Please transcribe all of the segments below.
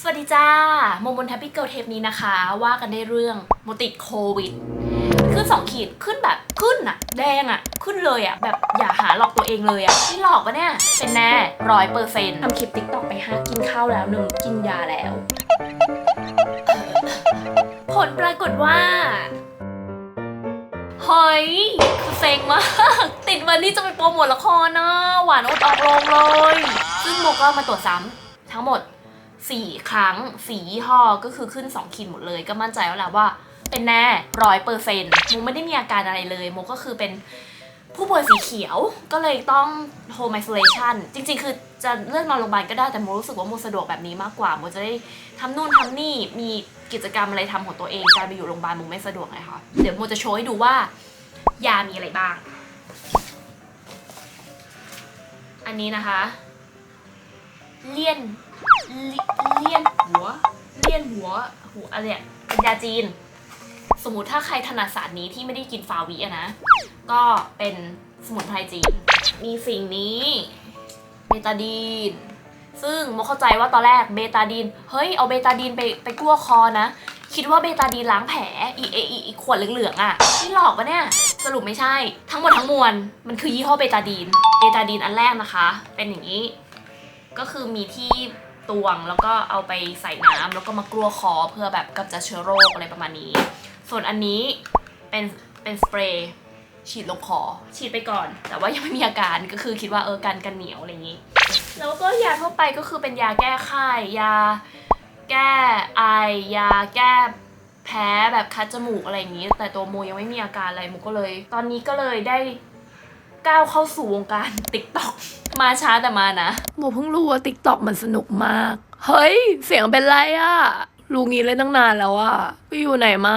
สวัสดีจ้าโมมนแฮปปี้เกิลเทปนี้นะคะ ว่ากันได้เรื่องโมติดโควิด ขึ้นสองขีดขึ้นแบบขึ้นอะแดงอะขึ้นเลยอะแบบอย่าหาหลอกตัวเองเลยอะที่หลอกปะเนี่ย เป็นแน่ร้อยเปอร์เซ็นต์ทำคลิปติ๊กต็อกไปห้ากินข้าวแล้วหนึ่งกินยาแล้ว ผลปรากฏว่าเฮ้ยคือเซ็งมาก ติดวันที่จะไปโปรโมทละครนะหวานอดออกโรงเลย ซึ่งโมก็มาตรวจซ้ำทั้งหมด 4 ครั้งสี่ยี่ห้อก็คือขึ้น 2 ขีดหมดเลย ก็มั่นใจแล้วแหละว่า เป็นแน่ร้อยเปอร์เซ็นต์โมไม่ได้มีอาการอะไรเลยโมก็คือเป็นผู้ป่วยสีเขียวก็เลยต้อง home isolation จริงๆ คือจะเลือกนอนโรงพยาบาลก็ได้แต่โมรู้สึกว่าโมสะดวกแบบนี้มากกว่าโมจะได้ทำนู่นทำนี่มีกิจกรรมอะไรทำของตัวเองการไปอยู่โรงพยาบาลโมไม่สะดวกไงคะเดี๋ยวโมจะโชว์ให้ดูว่ายามีอะไรบ้าง อันนี้นะคะ เลี่ยน เลี่ยนหัว เลี่ยนหัวหัวอะไรเนี่ยเป็นยาจีน สมมติถ้าใครถนัดศาสตร์นี้ที่ไม่ได้กินฟาวิอะนะ ก็เป็นสมุนไพรจีน มีสิ่งนี้เบตาดีน ซึ่งโมเข้าใจว่าตอนแรกเบตาดีน เฮ้ย เอาเบตาดีนไปไปกลั้วคอนะ คิดว่าเบตาดีนล้างแผล อีเออีอีขวดเหลืองๆอะที่หลอกปะเนี่ย สรุปไม่ใช่ ทั้งหมดทั้งมวล มันคือยี่ห้อเบตาดีน เบตาดีนอันแรกนะคะ เป็นอย่างนี้ ก็คือมีที่ ตวง แล้วก็เอาไปใส่น้ำแล้วก็มากลัวคอเพื่อแบบกำจัดเชื้อโรคอะไรประมาณนี้ ส่วนอันนี้เป็นเป็นสเปรย์ฉีดลงคอฉีดไปก่อน แต่ว่ายังไม่มีอาการก็คือคิดว่าเออกันกันเหนียวอะไรอย่างนี้ แล้วก็ยาทั่วไปก็คือเป็นยาแก้ไข้ยาแก้ไอยาแก้แพ้แบบคัดจมูกอะไรอย่างนี้ แต่ตัวโมยังไม่มีอาการอะไรโมก็เลย ตอนนี้ก็เลยได้ ก้าวเข้าสู่วงการติ๊กต็อกมาช้าแต่มานะ โมเพิ่งรู้ว่าติ๊กต็อกมันสนุกมาก เฮ้ย เสียงเป็นไรอะรู้งี้เลยตั้งนานแล้วอะไปอยู่ไหนมา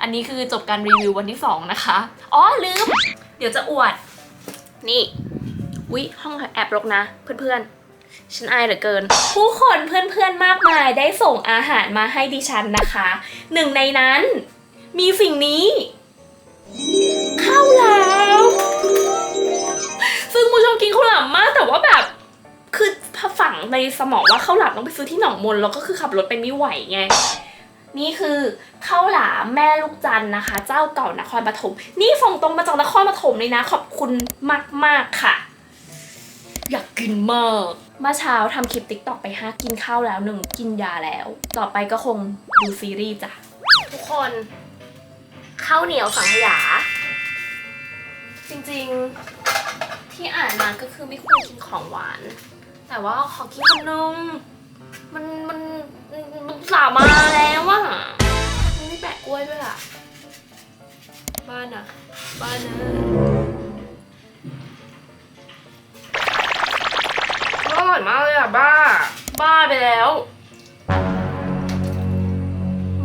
อันนี้คือจบการรีวิววันที่สองนะคะ อ๋อลืม เดี๋ยวจะอวด นี่วิห้องแอบรกนะ เพื่อนๆ ฉันอายเหลือเกิน ผู้คนเพื่อนๆมากมายได้ส่งอาหารมาให้ดิฉันนะคะ หนึ่งในนั้น มีสิ่งนี้ ข้าวหลามซึ่งมูชอบ กินข้าวหลามมากแต่ว่าแบบ คือฝังในสมองว่าข้าวหลามต้องไปซื้อที่หนองมนแล้วก็คือขับรถไปไม่ไหวไงนี่คือข้าวหลามแม่ลูกจันนะคะ เจ้าเก่านครปฐมนี่ส่งตรงมาจากนครปฐมเลยนะ ขอบคุณมากๆค่ะ อยากกินมากเมื่อเช้าทำคลิปติ๊กต็อกไปห้ากินข้าวแล้วหนึ่งกินยาแล้ว ต่อไปก็คงดูซีรีส์จ้ะทุกคนข้าวเหนียวสังขยา จริงๆ ที่อ่านมาก็คือไม่ควรกินของหวาน แต่ว่าขอกินขนมมันมันมันสามาแล้วอะมันไม่แปะกล้วยด้วยล่ะบ้านอะบ้านนะอร่อยมากเลยอะบ้า บ้าไปแล้ว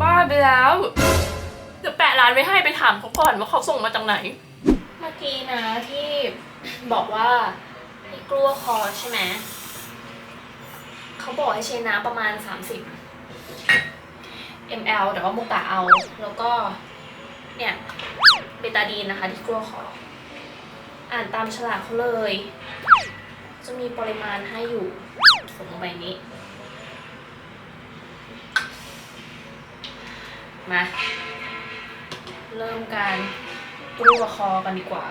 บ้าไปแล้วเดี๋ยวแปะร้านไว้ให้ไปถามเขาก่อนว่าเขาส่งมาจากไหน เมื่อกี้นะที่ บอกว่าให้กลัวคอใช่ไหมเขาบอกให้ใช้น้ำประมาณ 30 ml แต่ว่ามุกกะเอา แล้วก็ เนี่ยเบตาดีนนะคะ ที่กลัวคอ อ่านตามฉลากเขาเลย จะมีปริมาณให้อยู่ส่งลงไปนี้ มา เริ่มการกลัวคอกันดีกว่า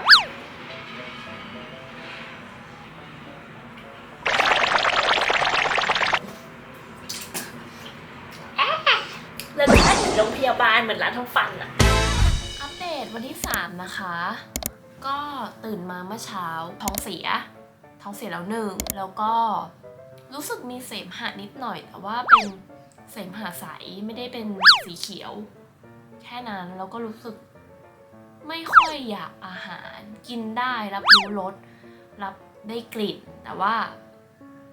เหมือนร้านทำฟันอะอัปเดตวันที่ 3 นะคะ ก็ตื่นมาเมื่อเช้าท้องเสีย ท้องเสียแล้วหนึ่ง แล้วก็รู้สึกมีเสมหะนิดหน่อย แต่ว่าเป็นเสมหะใสไม่ได้เป็นสีเขียว แค่นั้นแล้วก็รู้สึก ไม่ค่อยอยากอาหารกินได้รับรู้รสรับได้กลิ่นแต่ว่า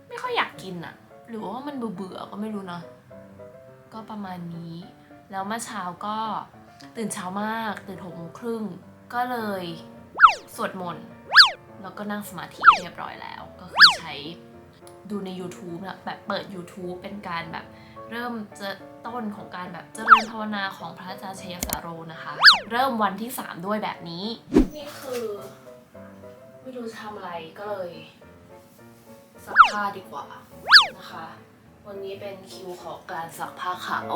ไม่ค่อยอยากกินอะหรือว่ามันเบื่อๆก็ไม่รู้เนาะก็ประมาณนี้ แล้วเมื่อเช้าก็ตื่นเช้ามาก ตื่นหกโมงครึ่งก็เลยสวดมนต์แล้วก็นั่งสมาธิเรียบร้อยแล้ว ก็คือใช้ดูใน YouTube นะแบบเปิด YouTube เป็นการแบบเริ่มจะต้นของการแบบเจริญภาวนาของพระอาจารย์ชยสาโรนะคะ เริ่มวันที่ 3 ด้วยแบบนี้ นี่คือไม่รู้จะทำอะไรก็เลยซักผ้าดีกว่านะคะ วันนี้เป็นคิวของการซักผ้าขาวโอ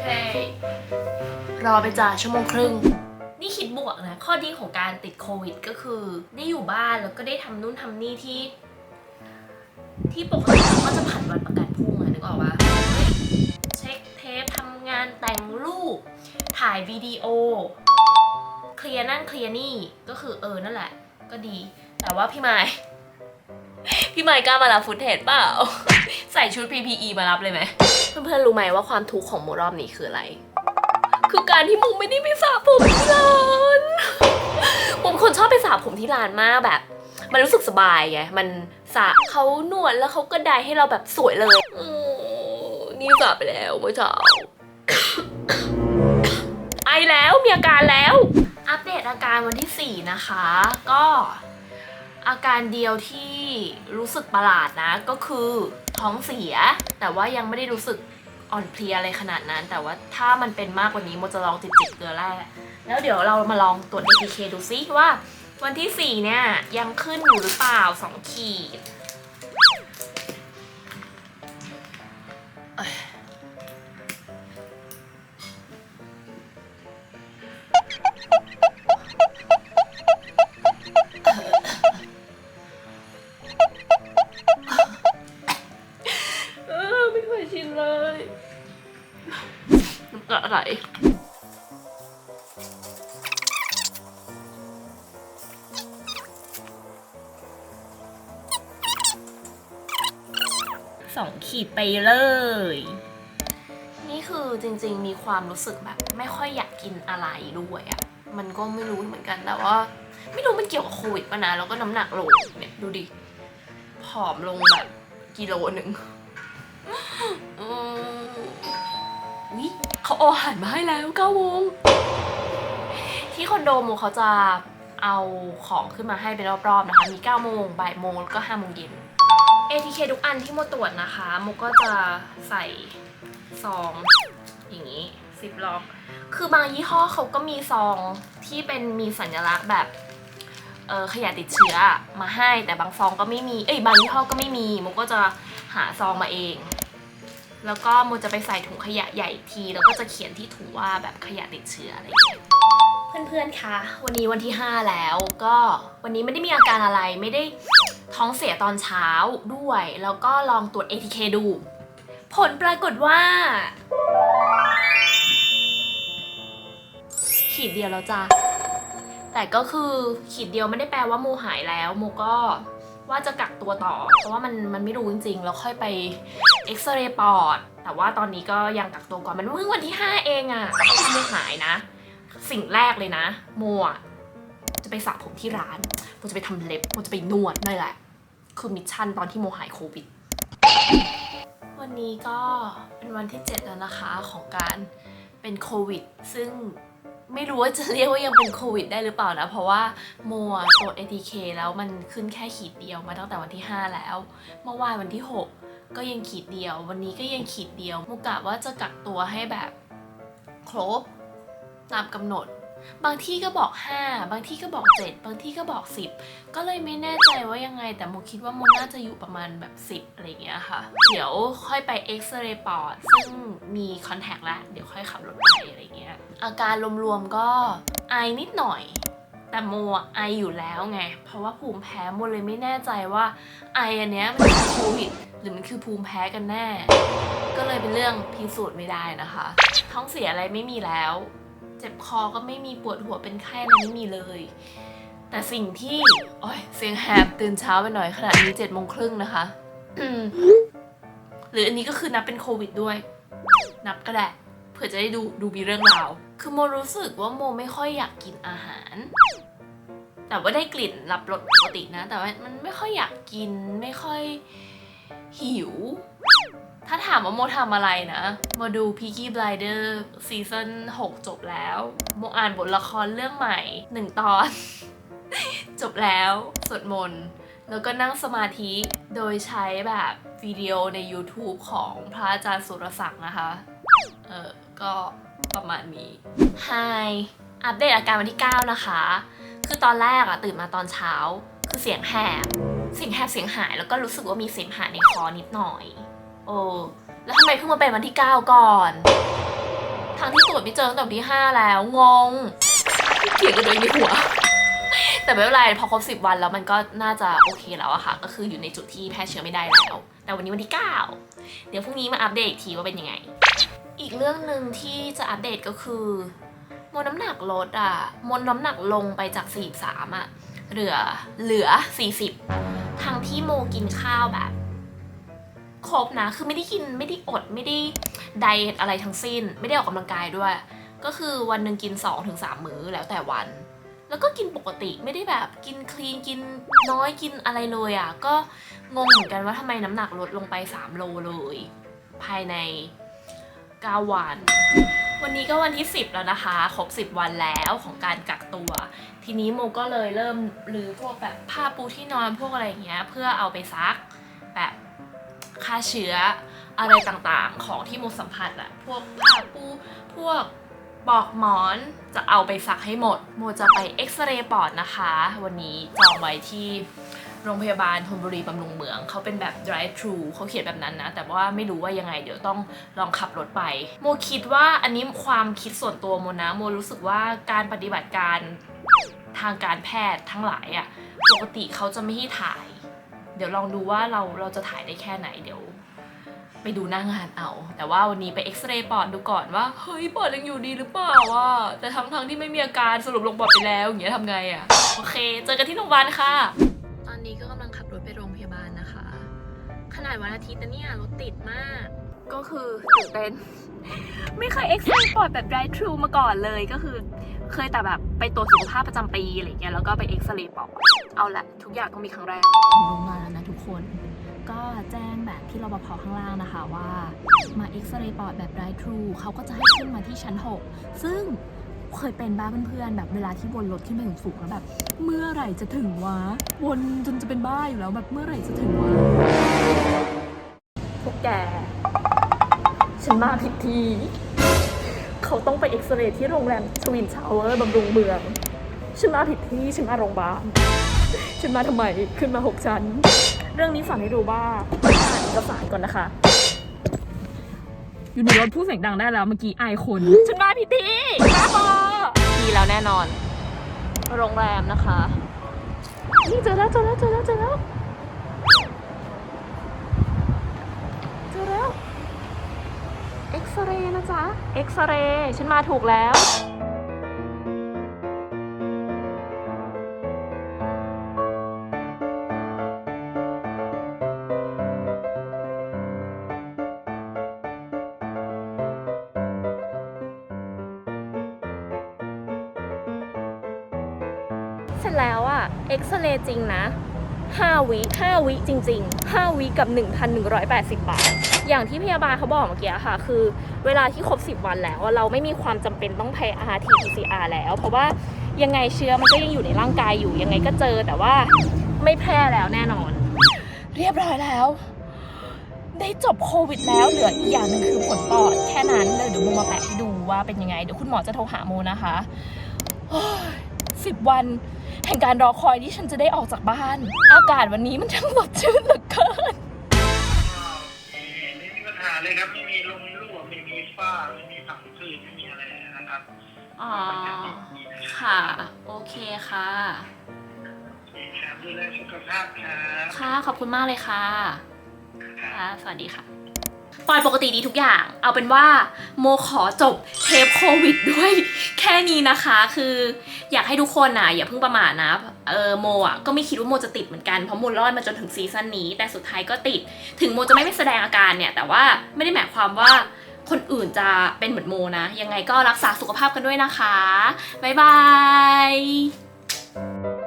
เครอไปจ่าชั่วโมงครึ่ง ข้อดีของการติดโควิดก็คือได้อยู่บ้านแล้วก็ได้ทำนู่นทำนี่ที่ ที่ปกติเราก็จะผัดวันประกันพรุ่งอะนึกออกปะเช็คเทปทำงานแต่งรูป ถ่ายวิดีโอ เคลียร์นั่นเคลียร์นี่ก็คือเออนั่นแหละ ก็ดี แต่ว่าพี่ไม้พี่ไม้กล้ามารับฟุตเทจเปล่า ใส่ชุด PPE มารับเลยไหม เพื่อนๆรู้ไหมว่าความทุกข์ของโมรอบนี้คืออะไร คือการที่มุมไม่ได้ไปสระผมที่ร้านมุมคนชอบไปสระผมที่ร้านมากแบบ มันรู้สึกสบายไงมันสระเขานวดแล้วเขาก็ได้ให้เราแบบสวยเลยอืมนี่สระไปแล้วเมื่อเช้าไอแล้วมีอาการแล้ว อัปเดตอาการวันที่ 4 นะคะ ก็อาการเดียวที่รู้สึกประหลาดนะก็คือท้องเสีย แต่ว่ายังไม่ได้รู้สึก อ่อนเพลียอะไรขนาดนั้น แต่ว่าถ้ามันเป็นมากกว่านี้โมจะลองจิบจิบเกลือแร่แล้วเดี๋ยวเรามาลองตรวจ ATK ดูซิว่า วันที่ 4 เนี่ยยังขึ้นอยู่หรือเปล่า 2 ขีด สองขีดไปเลย นี่คือจริงๆมีความรู้สึกแบบ ไม่ค่อยอยากกินอะไรด้วยอะมันก็ไม่รู้เหมือนกันแต่ว่า ไม่รู้มันเกี่ยวกับโควิดป่ะนะแล้วก็น้ำหนักลงเนี่ยดูดิผอมลงแบบกิโลหนึ่งอุ้เขาอาหารมาให้แล้วเก้าวง ที่คอนโดโมเขาจะเอาของขึ้นมาให้เป็นรอบๆนะคะ มีเก้าโมงบ่ายโมงแล้วก็ห้าโมงเย็น ATK ทุกอันที่โมตรวจนะคะโมก็จะใส่ซองอย่างนี้ซิปล็อก คือบางยี่ห้อเขาก็มีซองที่เป็นมีสัญลักษณ์แบบเออขยะติดเชื้อมาให้แต่บางซองก็ไม่มี เอ้ยบางยี่ห้อก็ไม่มีโมก็จะหาซองมาเอง แล้วก็โมจะไปใส่ถุงขยะใหญ่อีกที แล้วก็จะเขียนที่ถุงว่าแบบขยะติดเชื้ออะไรอย่างเงี้ยเพื่อนๆคะวันนี้วันที่ 5 แล้วก็วันนี้ไม่ได้มีอาการอะไรไม่ได้ ท้องเสียตอนเช้าด้วย แล้วก็ลองตรวจ ATK ดู ผลปรากฏว่า ขีดเดียวแล้วจ้ะแต่ก็คือขีดเดียวไม่ได้แปลว่าโมหายแล้วโมก็ว่าจะกักตัวต่อ เพราะว่ามันมันไม่รู้จริงๆ แล้วค่อยไปเอ็กซเรย์ปอด แต่ว่าตอนนี้ก็ยังกักตัวก่อน มันเพิ่งวันที่ 5 เองอะถ้าโมหายนะ สิ่งแรกเลยนะโมจะไปสระผมที่ร้านโมจะไปทำเล็บโมจะไปนวดนั่นแหละ คือมิชชั่นตอนที่โมหายโควิด วันนี้ก็เป็นวันที่ 7 แล้วนะคะของการเป็นโควิด ซึ่งไม่รู้ว่าจะเรียกว่ายังเป็นโควิดได้หรือเปล่านะ เพราะว่าโมตรวจ ATK แล้วมันขึ้นแค่ขีดเดียวมาตั้งแต่วันที่ 5 แล้ว เมื่อวานวันที่ 6 ก็ยังขีดเดียว วันนี้ก็ยังขีดเดียว โมกะว่าจะกักตัวให้แบบครบตามกำหนด บางที่ก็บอก 5 บางที่ก็บอก 7 บางที่ก็บอก 10 ก็เลยไม่แน่ใจว่ายังไง แต่โมคิดว่าโมน่าจะอยู่ประมาณแบบ 10 อะไรเงี้ยค่ะ เดี๋ยวค่อยไปเอ็กซเรย์ปอด ซึ่งมีคอนแทคแล้ว เดี๋ยวค่อยขับรถไปอะไรเงี้ย อาการรวมๆก็ไอนิดหน่อย แต่โมไออยู่แล้วไง เพราะว่าภูมิแพ้โมเลยไม่แน่ใจว่าไออันเนี้ยมันคือโควิดหรือมันคือภูมิแพ้กันแน่ ก็เลยเป็นเรื่องพิสูจน์ไม่ได้นะคะ ท้องเสียอะไรไม่มีแล้ว เจ็บคอก็ไม่มีปวดหัวเป็นไข้อะไรไม่มีเลย แต่สิ่งที่โอ้ยเสียงแหบตื่นเช้าไปหน่อยขนาดนี้เจ็ดโมงครึ่งนะคะหรืออันนี้ก็คือนับเป็นโควิดด้วย นับก็ได้เผื่อจะได้ดูดูมีเรื่องราว คือโมรู้สึกว่าโมไม่ค่อยอยากกินอาหาร แต่ว่าได้กลิ่นรับรสปกตินะ แต่ว่ามันไม่ค่อยอยากกินไม่ค่อยหิว ถ้าถามว่าโมทำอะไรนะโมดู Peaky Blinder ซีซั่น6 จบแล้ว โมอ่านบทละครเรื่องใหม่หนึ่งตอน จบแล้วสวดมนต์แล้วก็นั่งสมาธิโดยใช้แบบวิดีโอใน YouTube ของพระอาจารย์สุรศักดิ์นะคะ เออ ก็ประมาณนี้ Hi อัปเดตอาการวันที่ 9 นะคะ คือตอนแรกอะตื่นมาตอนเช้า คือเสียงแหบ เสียงแหบเสียงหาย แล้วก็รู้สึกว่ามีเสมหะในคอนิดหน่อย โอ้แล้วทำไมเพิ่งมาเป็นวันที่ 9 ก่อน ทางที่ตรวจไม่เจอตั้งแต่วันที่ 5 แล้ว งง เกลียดกันเลยในหัว แต่ไม่เป็นไรพอครบ 10 วันแล้วมันก็น่าจะโอเคแล้วอะค่ะ ก็คืออยู่ในจุดที่แพร่เชื้อไม่ได้แล้ว แต่วันนี้วันที่ 9 เดี๋ยวพรุ่งนี้มาอัปเดตอีกทีว่าเป็นยังไง อีกเรื่องหนึ่งที่จะอัปเดตก็คือมวลน้ำหนักลดอะมวลน้ำหนักลงไปจาก43อะเหลือเหลือ 40 ทั้งที่โมกินข้าวแบบ ครบนะ คือไม่ได้กินไม่ได้อดไม่ได้ไดเอทอะไรทั้งสิ้น ไม่ได้ออกกำลังกายด้วย ก็คือวันหนึ่งกิน2-3มื้อแล้วแต่วัน แล้วก็กินปกติไม่ได้แบบกินคลีนกินน้อยกินอะไรเลยอะ ก็งงเหมือนกันว่าทำไมน้ำหนักลดลงไป 3 โลเลย ภายใน 9 วัน วันนี้ก็วันที่ 10 แล้วนะคะ ครบ 10 วันแล้วของการกักตัว ทีนี้โมก็เลยเริ่มรื้อพวกแบบผ้าปูที่นอนพวกอะไรอย่างเงี้ยเพื่อเอาไปซักแบบ ฆ่าเชื้ออะไรต่างๆ ของที่โมสัมผัสอะพวกผ้าปูพวกปอกหมอนจะเอาไปซักให้หมด โมจะไปเอ็กซเรย์ปอดนะคะ วันนี้จองไว้ที่โรงพยาบาลธนบุรีบำรุงเมือง เขาเป็นแบบ drive thru เขาเขียนแบบนั้นนะ แต่ว่าไม่รู้ว่ายังไง เดี๋ยวต้องลองขับรถไป โมคิดว่าอันนี้ความคิดส่วนตัวโมนะ โมรู้สึกว่าการปฏิบัติการทางการแพทย์ทั้งหลายอะ่ะ ปกติเขาจะไม่ให้ถ่าย เดี๋ยวลองดูว่าเราเราจะถ่ายได้แค่ไหนเดี๋ยว ไปดูหน้างานเอา แต่ว่าวันนี้ไปเอ็กซเรย์ปอดดูก่อนว่า เฮ้ยปอดยังอยู่ดีหรือเปล่าว่าแต่ทั้งทั้งๆที่ไม่มีอาการสรุปลงปอดไปแล้วอย่างเงี้ยทำไงอะ่ะโอเค เจอกันที่โรงพยาบาลค่ะ ตอนนี้ก็กำลังขับรถไปโรงพยาบาลนะคะ ขนาดวันอาทิตย์นะเนี่ยรถติดมาก ก็คือตื่นเต้น ไม่เคยเอ็กซ์เรย์ปอดแบบ drive thru มาก่อนเลยก็คือ เคยแต่แบบไปตรวจสุขภาพประจำปีอะไรเงี้ยแล้วก็ไปเอ็กซเรย์ปอด เอาละทุกอย่างต้องมีครั้งแรกถึงโรงพยาแล้วนะทุกคน ก็แจ้งแบบที่รปภข้างล่างนะคะว่ามาเอ็กซเรย์ปอดแบบ drive thru เขาก็จะให้ขึ้นมาที่ชั้น 6 ซึ่งเคยเป็นบ้าเพื่อนๆแบบเวลาที่วนรถขึ้นไปสูงๆแล้วแบบ เมื่อไหร่จะถึงวะวนจนจะเป็นบ้าอยู่แล้วแบบเมื่อไหร่จะถึงวะพวกแก ฉันมาผิดทีเขาต้องไปเอ็กซเรย์ที่โรงแรมทวินชาวเวอร์บำรุงเมือง ฉันมาผิดที่ฉันมาโรงพยาบาล ฉันมาทำไมขึ้นมาหกชั้น เรื่องนี้สอนให้ดูว่าอ่านเอกสารก่อนนะคะ อยู่ในรถพูดเสียงดังได้แล้วเมื่อกี้อายคน ฉันมาผิดที่มาพอดีแล้วแน่นอน โรงแรมนะคะนี่เจอแล้วเจอแล้วเจอแล้วเจอแล้วเจอแล้วเอ็กซเรย์นะจ๊ะเอ็กซเรย์ฉันมาถูกแล้ว เสร็จแล้วอะเอ็กซเรย์จริงนะ5วิ5วิจริง ๆ 5วิกับ 1,180 บาท อย่างที่พยาบาลเขาบอกเมื่อกี้ค่ะ คือเวลาที่ครบ 10 วันแล้ว เราไม่มีความจำเป็นต้องไป RT PCR แล้ว เพราะว่ายังไงเชื้อมันก็ยังอยู่ในร่างกายอยู่ ยังไงก็เจอแต่ว่าไม่แพร่แล้วแน่นอน เรียบร้อยแล้ว ได้จบโควิดแล้วเหลืออีกอย่างหนึ่งคือผลปอดแค่นั้นเลยเดี๋ยวโมมาแปะให้ดูว่าเป็นยังไง เดี๋ยวคุณหมอจะโทรหาโมนะคะ สิบวันแห่งการรอคอยที่ฉันจะได้ออกจากบ้าน อากาศวันนี้มันช่างสดชื่นเหลือเกิน ไม่มีปัญหาเลยครับไม่มีลมรั่วไม่มีฝ้าไม่มีผังผืดไม่มีอะไรนะครับอ๋อ ค่ะ โอเคค่ะโอเคครับดูแลสุขภาพครับ ค่ะ ขอบคุณมากเลยค่ะ ค่ะ สวัสดีค่ะ ปอยปกติดีทุกอย่าง เอาเป็นว่าโมขอจบเทปโควิดด้วย แค่นี้นะคะ คืออยากให้ทุกคนน่ะอย่าเพิ่งประมาทนะ เออโมอะก็ไม่คิดว่าโมจะติดเหมือนกัน เพราะโมรอดมาจนถึงซีซั่นนี้ แต่สุดท้ายก็ติด ถึงโมจะไม่ไปแสดงอาการเนี่ย แต่ว่าไม่ได้หมายความว่าคนอื่นจะเป็นเหมือนโมนะ ยังไงก็รักษาสุขภาพกันด้วยนะคะ บ๊ายบาย